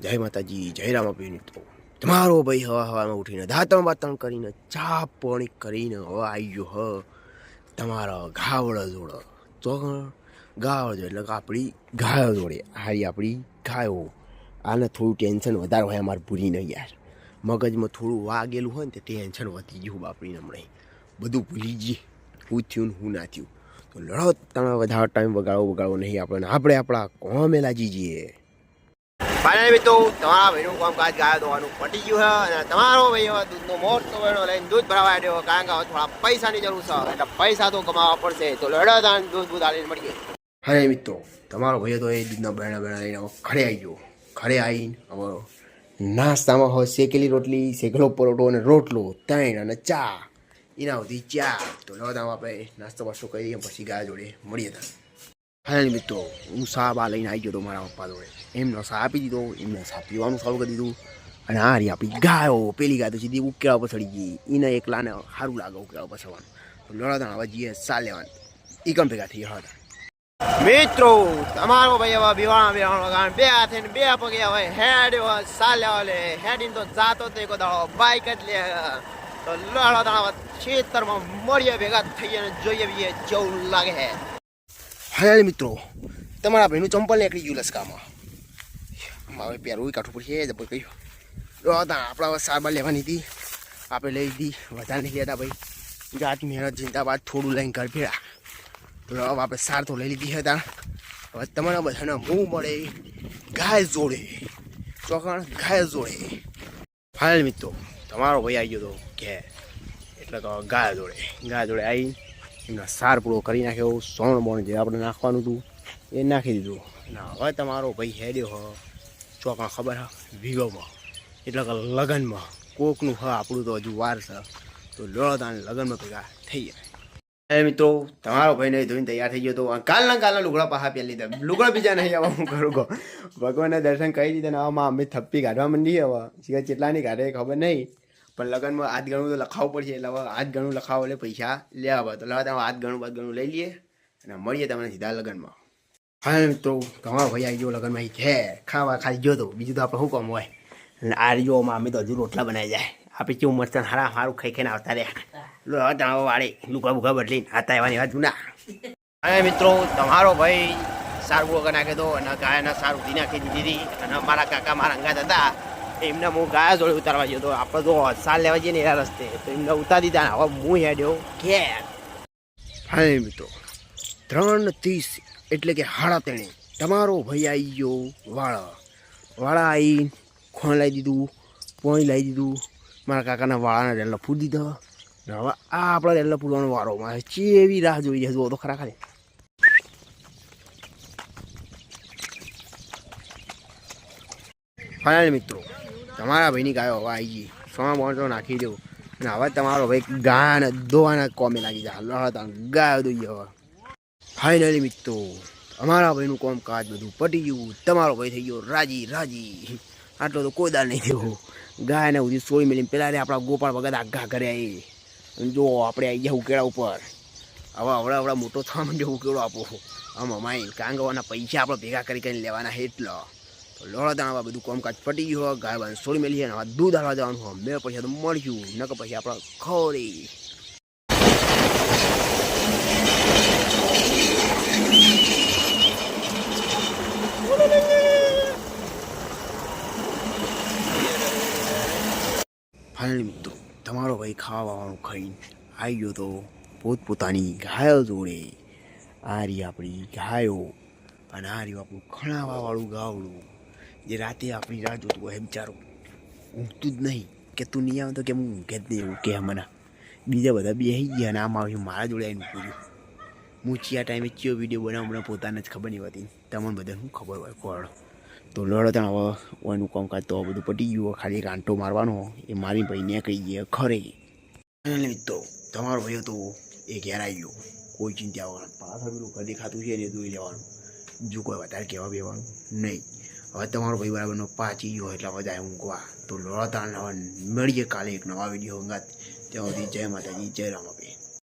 જય માતાજી જય રામ મિત્રો તમારો ભાઈ હવા હવામાં ઉઠીને દાંતણ બાતણ કરીને ચા પાણી કરીને હવે આવી હ. તમારા ગાવડ જોડે ચોગણ ગાવડ એટલે આપણી ગાયો જોડે. હારી આપણી ગાયો. આને થોડું ટેન્શન વધારે હોય અમારે ભૂલીને યાર. મગજમાં થોડું વાગેલું હોય ને તે ટેન્શન વધી ગયું બાપડીને હમણાં બધું ભૂલી જઈએ. હું થયું હું ના થયું. તો લડો તમે વધારે ટાઈમ વગાડો વગાડો નહીં આપણે. આપણે આપણા કોમેલા જીજીએ. ફાઇનલ મિત્રો, તમારા ભાઈનું કામકાજ ગાયો દોવાનું પટી ગયું છે અને તમારો ભાઈ દૂધનો મોટો વેણો લઈને દૂધ ભરાવા આવ્યો કારણ કે હવે થોડા પૈસાની જરૂર છે. એટલે પૈસા તો કમાવા પડશે. તો લડો દૂધ બૂધ આવીને મળીએ. હા મિત્રો, તમારો ભાઈ તો એ દૂધના બેણા બેણા લઈને હવે ઘરે આવી ગયો. ઘરે આવીને હવે નાસ્તામાં હવે શેકેલી રોટલી, શેકેલો પરોટો અને રોટલો, ત્રણ અને ચા એના સુધી ચા તો લો તમે આપણે નાસ્તો વાસ્તો કરી પછી ગાય જોડે મળીએ ત્યાં હા મિત્રો હું સાહ બા લઈને આવી ગયો તો મારા પપ્પા જોડે એમનો સાહ આપી દીધો એમને સાહ પીવાનું ચાલુ કરી દીધું અને આ રી આપી ગાયો પેલી ગાય તો સીધી ઉકેળા પર ચડી ગઈ એને એકલાને સારું લાગે ઉકેળા પર ચડવાનું લડાતા હવે જઈએ સા લેવાનું એ ભેગા થઈ હતા મિત્રો તમારો ભાઈ હવે બિવાણા બિવાણા કારણ બે હાથે ને બે પગે હવે હેડ સા લેવા લે હેડીને તો જાતો તો એક બાઈક જ લે તો લડો દાડા ખેતરમાં મળીએ ભેગા થઈએ જોઈએ બીએ જેવું લાગે હે મિત્રો. તમારા ભાઈનું ચંપલ નીકળી ગયું લસકામાં. મારે પહેરવું કાઠું પડશે, જબર કહ્યું આપણા સારવાર લેવાની હતી. આપણે લઈ લીધી, વધારે નહીં લેતા ભાઈ. જાત મહેનત જિંદાબાદ બાદ થોડું લઈને ઘર ફેરા તો આપણે સાર તો લઈ લીધી હતા હવે તમારા બધાને હું મળે, ગાય જોડે. ચોકણ, ગાય જોડે. ફાઇનલ મિત્રો, તમારો ભાઈ આવી ગયો હતો કે એટલે તો ગાય જોડે ગાય જોડે આવી સાર પૂરો કરી નાખ્યો, સોણ બોણ જે આપણે નાખવાનું હતું, એ નાખી દીધું. અને હવે તમારો ભાઈ હેડ્યો હ ચોકમાં ખબર હા? વિગોમાં. એટલે કે લગ્નમાં. કોકનું હ આપણું તો હજુ વાર છે. તો લડતા લગ્નમાં ભેગા થઈ જાય મિત્રો, તમારો ભાઈ નહીં ધોઈને તૈયાર થઈ ગયો તો કાલના કાલના લુગડા પાહા પહેરી લીધા. લુગડા બીજા નહીં આવવા હું કરું કહો. ભગવાનના દર્શન કરી દીધા ને આમાં અમે થપ્પી કાઢવા માંડી હવે. સિવાય કેટલાની કાઢે ખબર નહીં. પણ લગ્નમાં આજ ગણું તો લખાવવું પડશે, એટલે હવે આજ ગણું લખાવો, એટલે પૈસા લેવા પડે તો લેવા તમે આજ ગણું, બાદ ગણું લઈ લઈએ અને મળીએ તમને સીધા લગ્નમાં. હા, મિત્રો, તમારો ભાઈ આવી ગયો લગ્નમાં છે. ખાવા ખાલી ગયો તો, બીજું તો આપણે શું કામ હોય? અને આ રીઓમાં અમે તો હજુ રોટલા બનાવી જાય. આપણે કેવું મસ્ત હારા સારું ખાઈ ખાઈને આવતા રહ્યા. લો, હવે તમે વાળે લુકા બુકા બદલીને આતા એવાની વાત જૂના. અને મિત્રો, તમારો ભાઈ સારું વગર નાખે દો અને ગાયના સારું ઉધી નાખી દીધી અને મારા કાકા મારા અંગાત હતા. એમને હું ગાયા જોડે ઉતારવા ગયો તો આપણે તો સાલ લેવા જઈએ ને એના રસ્તે. તો એમને ઉતારી દીધા હવે હું હેડ્યો ઘેર. હા મિત્રો. ત્રણ ત્રીસ એટલે કે હાડા તેણે. તમારો ભાઈ આવી ગયો વાળા. વાળા આવી ખોણ લાવી દીધું, પોણી લાવી દીધું. મારા કાકાના વાળાને રેલા ફૂટ દીધા. હવે આ આપણા રેલા ફૂટવાનો વારો. મારે ચેવી રાહ જોઈ છે. જુઓ તો ખરા ખાલી. ફાઇનલ મિત્રો. તમારા ભાઈની ગાયો હવે આવી ગઈ. સોના બોણસો નાખી દઉં અને હવે તમારો ભાઈ ગાને દોવાના કોમે લાગી જાય. લડતા ગાયો દોઈએ હવે. ફાઇનલી મિત્રો, અમારા ભાઈનું કામકાજ બધું પટી ગયું. તમારો ભાઈ થઈ ગયો રાજી રાજી. આટલો તો કોઈ દાર નહીં થયો. ગાયને ઉધી સોઈ મળીને પહેલાં રે આપણા ગોપાળ ભગત આઘા કરે એ. જો આપણે આવી ગયા ઉકેળા ઉપર. હવે હવડા હવડા મોટો થવા માંડ્યો ઉકેળો આપો. આમ અમાય કાંગવાના પૈસા આપણે ભેગા કરી કરીને લેવાના એટલો. તો લોડા દાણા બધું કામકાજ પટી ગયું હોય, ગાય બાંધ છોડી મેલી અને હવે દૂધ હાલવા જવાનું હોય, મેં પછી તો મળ્યું નકર પછી આપણે ખોરી ફાઇનલ મિત્રો, તમારો ભાઈ ખાવાનું ખાઈને આવી ગયો તો પોતપોતાની ગાયો જોડે. આ રહી આપણી ગાયો અને આ રહ્યું આપણું ખણાવાવાળું ગાવડું. જે રાતે આપણી રાહ જોતું હોય બિચારો ઊંઘતું જ નહીં. કે તું નહીં આવે તો કે હું ઊંઘે જ નહીં એવું મને. બીજા બધા બેસી ગયા અને આમ આવ્યું મારા જોડે આવીને પૂછ્યું હું ચિયા ટાઈમે ચિયો વીડિયો બનાવું, મને પોતાને જ ખબર નહીં હોતી. તમને બધાને શું ખબર હોય? કોણ? તો લડો ત્યાં હવે ઓનું કામકાજ તો બધું પટી ગયું ખાલી કાંટો મારવાનો એ મારી ભાઈ ને કહી ગયા ખરે. તો તમારો ભાઈ તો એ ઘેર આવી ગયો. કોઈ ચિંતા વગર. પાછળ પેલું ઘર દેખાતું છે ને જોઈ લેવાનું. જો કોઈ વધારે કહેવા બેવાનું નહીં. હવે તમારો ભાઈ બરાબરનો પાછી ગયો એટલે હવે જાય ઊંઘવા તો લડતા મળીએ કાલે એક નવા વીડિયો અંગાત. ત્યાં સુધી જય માતાજી, જય રામ